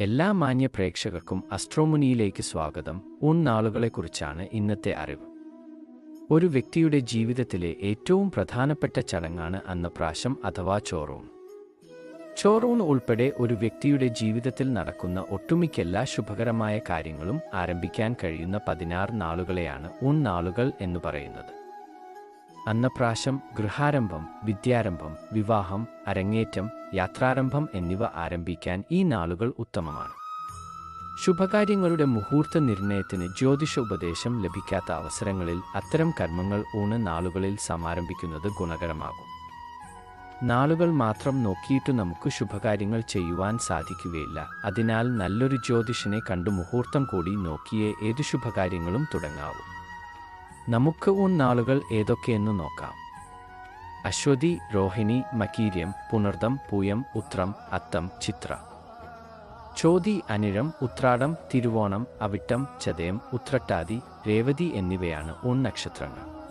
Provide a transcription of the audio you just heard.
എല്ലാ മാന്യ പ്രേക്ഷകർക്കും അസ്ട്രോമുനിയിലേക്ക് സ്വാഗതം. ഉൺ നാളുകളെക്കുറിച്ചാണ് ഇന്നത്തെ അറിവ്. ഒരു വ്യക്തിയുടെ ജീവിതത്തിലെ ഏറ്റവും പ്രധാനപ്പെട്ട ചടങ്ങാണ് അന്നപ്രാശം അഥവാ ചോറൂൺ. ചോറൂൺ ഉൾപ്പെടെ ഒരു വ്യക്തിയുടെ ജീവിതത്തിൽ നടക്കുന്ന ഒട്ടുമിക്ക എല്ലാ ശുഭകരമായ കാര്യങ്ങളും ആരംഭിക്കാൻ കഴിയുന്ന പതിനാറ് നാളുകളെയാണ് ഉൺ നാളുകൾ എന്ന് പറയുന്നത്. അന്നപ്രാശം ഗൃഹാരംഭം വിദ്യാരംഭം വിവാഹം അരങ്ങേറ്റം യാത്രാരംഭം എന്നിവ ആരംഭിക്കാൻ ഈ നാളുകൾ ഉത്തമമാണ്. ശുഭകാര്യങ്ങളുടെ മുഹൂർത്ത നിർണയത്തിന് ജ്യോതിഷ ഉപദേശം ലഭിക്കാത്ത അവസരങ്ങളിൽ അത്തരം കർമ്മങ്ങൾ ഊണ് നാളുകളിൽ സമാരംഭിക്കുന്നത് ഗുണകരമാകും. നാളുകൾ മാത്രം നോക്കിയിട്ട് നമുക്ക് ശുഭകാര്യങ്ങൾ ചെയ്യുവാൻ സാധിക്കുകയില്ല. അതിനാൽ നല്ലൊരു ജ്യോതിഷനെ കണ്ടു മുഹൂർത്തം കൂടി നോക്കിയേ ഏതു ശുഭകാര്യങ്ങളും തുടങ്ങാവൂ. നമുക്ക് ഊൺ നാളുകൾ ഏതൊക്കെയെന്ന് നോക്കാം. അശ്വതി രോഹിണി മകീര്യം പുണർദം പൂയം ഉത്രം അത്തം ചിത്ര. ചോതി അനിഴം ഉത്രാടം തിരുവോണം അവിട്ടം ചതയം ഉത്രട്ടാതി രേവതി എന്നിവയാണ് ഊൺ നക്ഷത്രങ്ങൾ.